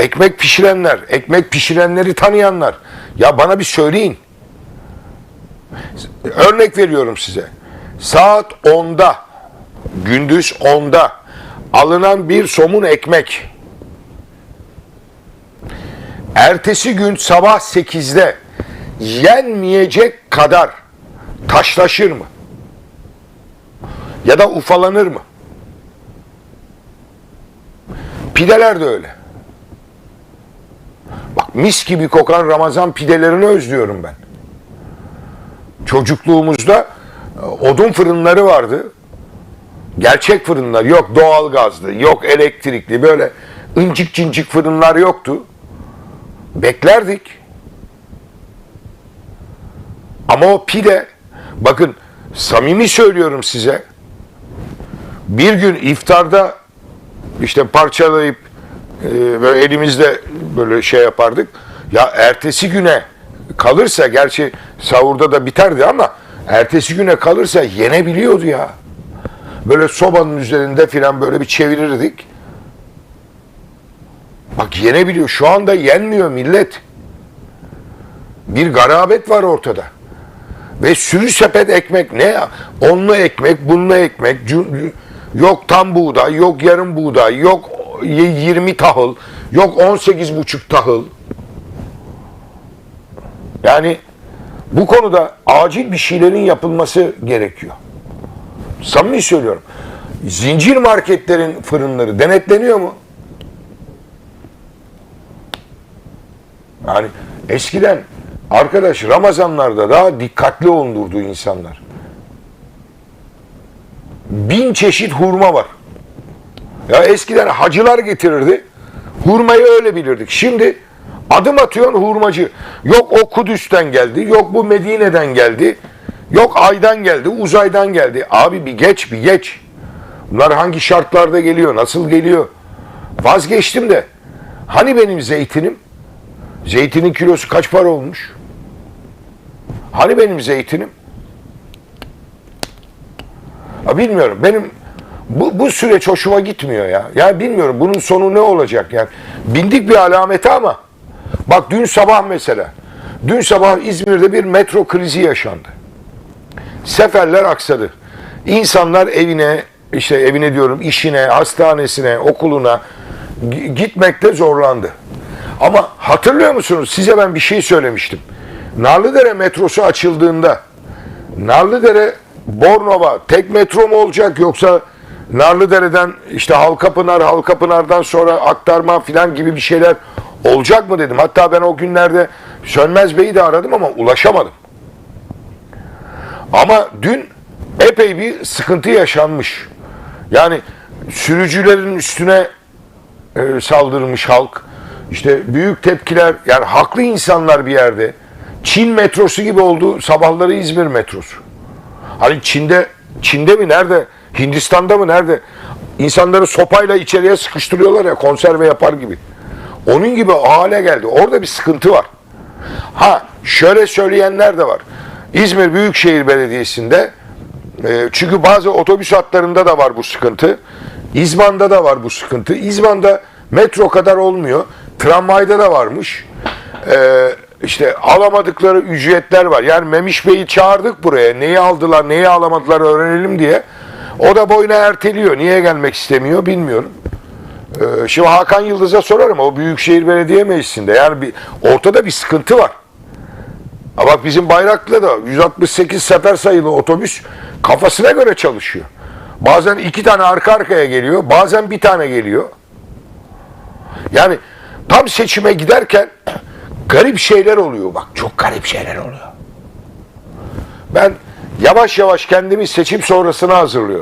Ekmek pişirenler, ekmek pişirenleri tanıyanlar. Ya bana bir söyleyin. Örnek veriyorum size. Saat 10'da, gündüz 10'da alınan bir somun ekmek. Ertesi gün sabah 8'de yenmeyecek kadar taşlaşır mı? Ya da ufalanır mı? Pideler de öyle. Mis gibi kokan Ramazan pidelerini özlüyorum ben. Çocukluğumuzda e, odun fırınları vardı. Gerçek fırınlar yok doğal gazlı, yok elektrikli böyle incik cincik fırınlar yoktu. Beklerdik. Ama o pide bakın samimi söylüyorum size. Bir gün iftarda işte parçalayıp e, böyle elimizde böyle şey yapardık. Ya ertesi güne kalırsa gerçi sahurda da biterdi ama ertesi güne kalırsa yenebiliyordu ya. Böyle sobanın üzerinde filan böyle bir çevirirdik. Bak yenebiliyor. Şu anda yenmiyor millet. Bir garabet var ortada. Ve sürü sepet ekmek ne ya? Onlu ekmek, bunlu ekmek, yok tam buğday, yok yarım buğday, yok 20 tahıl, yok 18 buçuk tahıl. Yani bu konuda acil bir şeylerin yapılması gerekiyor. Samimi söylüyorum. Zincir marketlerin fırınları denetleniyor mu? Yani eskiden arkadaş Ramazanlarda daha dikkatli olundurdu insanlar. Bin çeşit hurma var. Ya eskiden hacılar getirirdi. Hurmayı öyle bilirdik. Şimdi adım atıyorsun hurmacı. Yok o Kudüs'ten geldi. Yok bu Medine'den geldi. Yok aydan geldi. Uzaydan geldi. Abi bir geç bir geç. Bunlar hangi şartlarda geliyor? Nasıl geliyor? Vazgeçtim de. Hani benim zeytinim? Zeytinin kilosu kaç para olmuş? Hani benim zeytinim? Ha bilmiyorum. Benim bu, bu süreç hoşuma gitmiyor ya. Ya bilmiyorum bunun sonu ne olacak yani. Bindik bir alameti ama bak dün sabah mesela dün sabah İzmir'de bir metro krizi yaşandı. Seferler aksadı. İnsanlar evine işte evine diyorum işine, hastanesine, okuluna gi- gitmekte zorlandı. Ama hatırlıyor musunuz? Size ben bir şey söylemiştim. Narlıdere metrosu açıldığında Narlıdere Bornova tek metro mu olacak yoksa Narlıdere'den işte Halkapınar, Halkapınar'dan sonra aktarma filan gibi bir şeyler olacak mı dedim. Hatta ben o günlerde Sönmez Bey'i de aradım ama ulaşamadım. Ama dün epey bir sıkıntı yaşanmış. Yani sürücülerin üstüne e, saldırmış halk. İşte büyük tepkiler, yani haklı insanlar bir yerde. Çin metrosu gibi oldu sabahları İzmir metrosu. Hani Çin'de, Çin'de mi nerede? Hindistan'da mı nerede? İnsanları sopayla içeriye sıkıştırıyorlar ya konserve yapar gibi. Onun gibi hale geldi. Orada bir sıkıntı var. Ha şöyle söyleyenler de var. İzmir Büyükşehir Belediyesi'nde e, çünkü bazı otobüs hatlarında da var bu sıkıntı. İzban'da da var bu sıkıntı. İzban'da metro kadar olmuyor. Tramvayda da varmış. E, işte alamadıkları ücretler var. Yani Memiş Bey'i çağırdık buraya. Neyi aldılar, neyi alamadılar öğrenelim diye. O da boyuna erteliyor. Niye gelmek istemiyor bilmiyorum. Ee, Şimdi Hakan Yıldız'a sorarım. O Büyükşehir Belediye Meclisi'nde. Yani bir, ortada bir sıkıntı var. Ama bizim Bayraklı'da da 168 sefer sayılı otobüs kafasına göre çalışıyor. Bazen iki tane arka arkaya geliyor. Bazen bir tane geliyor. Yani tam seçime giderken garip şeyler oluyor. Bak çok garip şeyler oluyor. Ben yavaş yavaş kendimi seçim sonrasına hazırlıyorum.